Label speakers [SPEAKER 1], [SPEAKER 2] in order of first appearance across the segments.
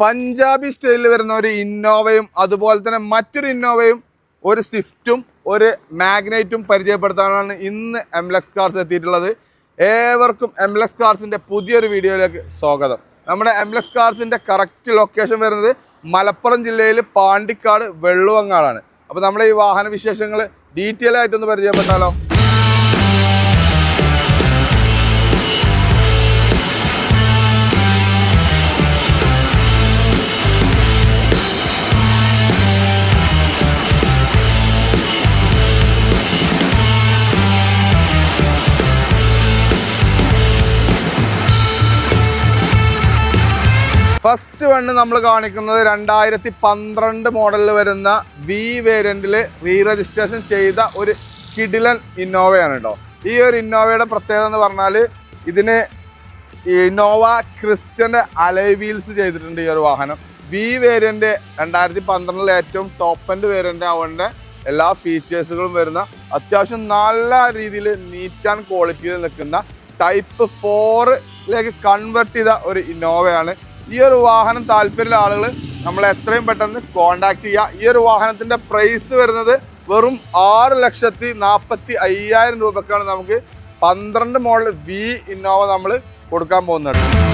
[SPEAKER 1] പഞ്ചാബി സ്റ്റൈലിൽ വരുന്ന ഒരു ഇന്നോവയും അതുപോലെ തന്നെ മറ്റൊരു ഇന്നോവയും ഒരു സ്വിഫ്റ്റും ഒരു മാഗ്നൈറ്റും പരിചയപ്പെടുത്താനാണ് ഇന്ന് എംലക്സ് കാർസ് എത്തിയിട്ടുള്ളത്. ഏവർക്കും എംലക്സ് കാർസിന്റെ പുതിയൊരു വീഡിയോയിലേക്ക് സ്വാഗതം. നമ്മുടെ എംലക്സ് കാർസിന്റെ കറക്റ്റ് ലൊക്കേഷൻ വരുന്നത് മലപ്പുറം ജില്ലയിൽ പാണ്ടിക്കാട് വെള്ളുവങ്ങാടാണ്. അപ്പോൾ നമ്മുടെ ഈ വാഹന വിശേഷങ്ങൾ ഡീറ്റെയിൽ ആയിട്ടൊന്ന് പരിചയപ്പെട്ടാലോ? ഫസ്റ്റ് വണ്ണ് നമ്മൾ കാണിക്കുന്നത് രണ്ടായിരത്തി പന്ത്രണ്ട് മോഡലിൽ വരുന്ന വി വേരിയന്റിൽ റീ രജിസ്ട്രേഷൻ ചെയ്ത ഒരു കിഡിലൻ ഇന്നോവയാണ് കേട്ടോ ഈ ഒരു ഇന്നോവയുടെ പ്രത്യേകത എന്ന് പറഞ്ഞാൽ ഇതിന് ഇന്നോവ ക്രിസ്റ്റന്റെ അലൈ വീൽസ് ചെയ്തിട്ടുണ്ട് ഈ ഒരു വാഹനം. വി വേരിയന്റ് രണ്ടായിരത്തി പന്ത്രണ്ടിലെ ഏറ്റവും ടോപ്പ് എൻഡ് വേരിയന്റ് ആവേണ്ട എല്ലാ ഫീച്ചേഴ്സുകളും വരുന്ന അത്യാവശ്യം നല്ല രീതിയിൽ നീറ്റ് ആൻഡ് ക്വാളിറ്റിയിൽ നിൽക്കുന്ന ടൈപ്പ് ഫോറിലേക്ക് കൺവെർട്ട് ചെയ്ത ഒരു ഇന്നോവയാണ് ഈ ഒരു വാഹനം താല്പര്യമുള്ള ആളുകൾ നമ്മൾ എത്രയും പെട്ടെന്ന് കോണ്ടാക്ട് ചെയ്യുക ഈ ഒരു വാഹനത്തിന്റെ പ്രൈസ് വരുന്നത് വെറും ആറ് ലക്ഷത്തി നാൽപ്പത്തി അയ്യായിരം രൂപക്കാണ് നമുക്ക് പന്ത്രണ്ട് മോഡൽ വി ഇന്നോവ നമ്മൾ കൊടുക്കാൻ പോകുന്നത്.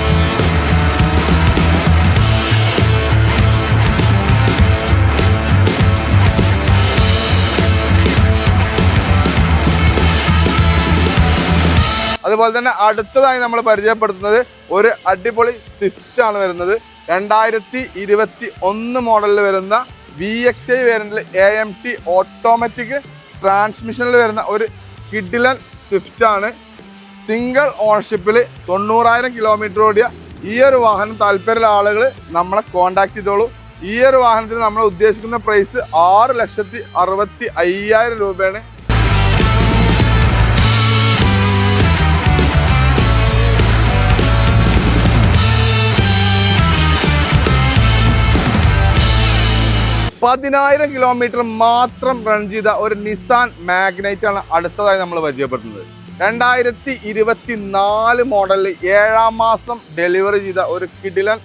[SPEAKER 1] അതുപോലെ തന്നെ അടുത്തതായി നമ്മൾ പരിചയപ്പെടുത്തുന്നത് ഒരു അടിപൊളി സ്വിഫ്റ്റ് ആണ് വരുന്നത്. രണ്ടായിരത്തി ഇരുപത്തി ഒന്ന് മോഡലിൽ വരുന്ന വി എക്സ് ഐ വേരിയന്റിൽ എ എം ടി ഓട്ടോമാറ്റിക് ട്രാൻസ്മിഷനിൽ വരുന്ന ഒരു കിഡിലൻ സ്വിഫ്റ്റ് ആണ്. സിംഗിൾ ഓണർഷിപ്പിൽ തൊണ്ണൂറായിരം കിലോമീറ്റർ ഓടിയ ഈ ഒരു വാഹനം താല്പര്യമുള്ള ആളുകൾ നമ്മളെ കോണ്ടാക്ട് ചെയ്തോളൂ. ഈ ഒരു വാഹനത്തിന് നമ്മൾ ഉദ്ദേശിക്കുന്ന പ്രൈസ് ആറ് ലക്ഷത്തി അറുപത്തി അയ്യായിരം രൂപയാണ്. പതിനായിരം കിലോമീറ്റർ മാത്രം റൺ ചെയ്ത ഒരു നിസാൻ മാഗ്നൈറ്റ് ആണ് അടുത്തതായി നമ്മൾ പരിചയപ്പെടുത്തുന്നത്. രണ്ടായിരത്തി ഇരുപത്തി നാല് മോഡലിൽ ഏഴാം മാസം ഡെലിവറി ചെയ്ത ഒരു കിഡിലൻ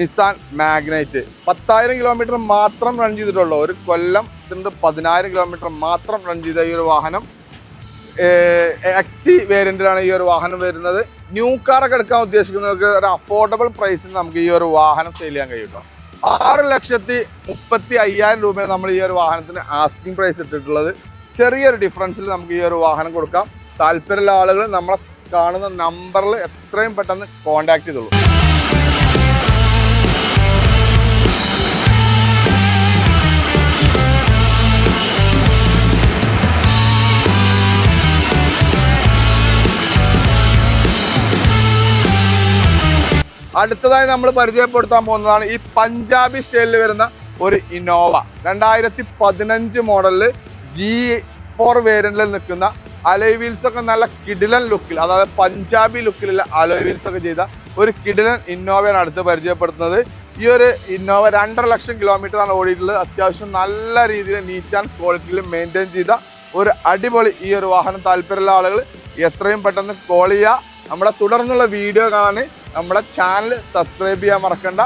[SPEAKER 1] നിസാൻ മാഗ്നൈറ്റ് പത്തായിരം കിലോമീറ്റർ മാത്രം റൺ ചെയ്തിട്ടുള്ളൂ ഒരു കൊല്ലം ഇതിന്റെ പതിനായിരം കിലോമീറ്റർ മാത്രം റൺ ചെയ്ത ഈ ഒരു വാഹനം. എക്സി വേരിയന്റിലാണ് ഈ ഒരു വാഹനം വരുന്നത്. ന്യൂ കാറൊക്കെ എടുക്കാൻ ഉദ്ദേശിക്കുന്നവർക്ക് ഒരു അഫോർഡബിൾ പ്രൈസിൽ നമുക്ക് ഈ ഒരു വാഹനം സെയിൽ ചെയ്യാൻ കഴിയും ആറ് ലക്ഷത്തി മുപ്പത്തി അയ്യായിരം രൂപയാണ് നമ്മൾ ഈ ഒരു വാഹനത്തിന് ആസ്കിംഗ് പ്രൈസ് ഇട്ടിട്ടുള്ളത്. ചെറിയൊരു ഡിഫറൻസിൽ നമുക്ക് ഈ ഒരു വാഹനം കൊടുക്കാം. താല്പര്യമുള്ള ആളുകൾ നമ്മളെ കാണുന്ന നമ്പറിൽ എത്രയും പെട്ടെന്ന് കോൺടാക്ട് ചെയ്തോളൂ. അടുത്തതായി നമ്മൾ പരിചയപ്പെടുത്താൻ പോകുന്നതാണ് ഈ പഞ്ചാബി സ്റ്റൈലിൽ വരുന്ന ഒരു ഇന്നോവ. രണ്ടായിരത്തി പതിനഞ്ച് മോഡലിൽ ജി ഫോർ വേരിയന്റിൽ നിൽക്കുന്ന അലോയ് വീൽസ് ഒക്കെ നല്ല കിഡിലൻ ലുക്കിൽ അതായത് പഞ്ചാബി ലുക്കിലുള്ള അലോയ് വീൽസ് ഒക്കെ ചെയ്ത ഒരു കിഡിലൻ ഇന്നോവയാണ് അടുത്ത് പരിചയപ്പെടുത്തുന്നത്. ഈ ഒരു ഇന്നോവ രണ്ടര ലക്ഷം കിലോമീറ്റർ ആണ് ഓടിയിട്ടുള്ളത്. അത്യാവശ്യം നല്ല രീതിയിൽ നീറ്റ് ആൻഡ് ക്വാളിറ്റിയിൽ മെയിന്റെയിൻ ചെയ്ത ഒരു അടിപൊളി ഈ ഒരു വാഹനം താല്പര്യമുള്ള ആളുകൾ എത്രയും പെട്ടെന്ന് കോൾ ചെയ്യുക നമ്മുടെ തുടർന്നുള്ള വീഡിയോ കാണാൻ നമ്മുടെ ചാനൽ സബ്സ്ക്രൈബ് ചെയ്യാൻ മറക്കണ്ട.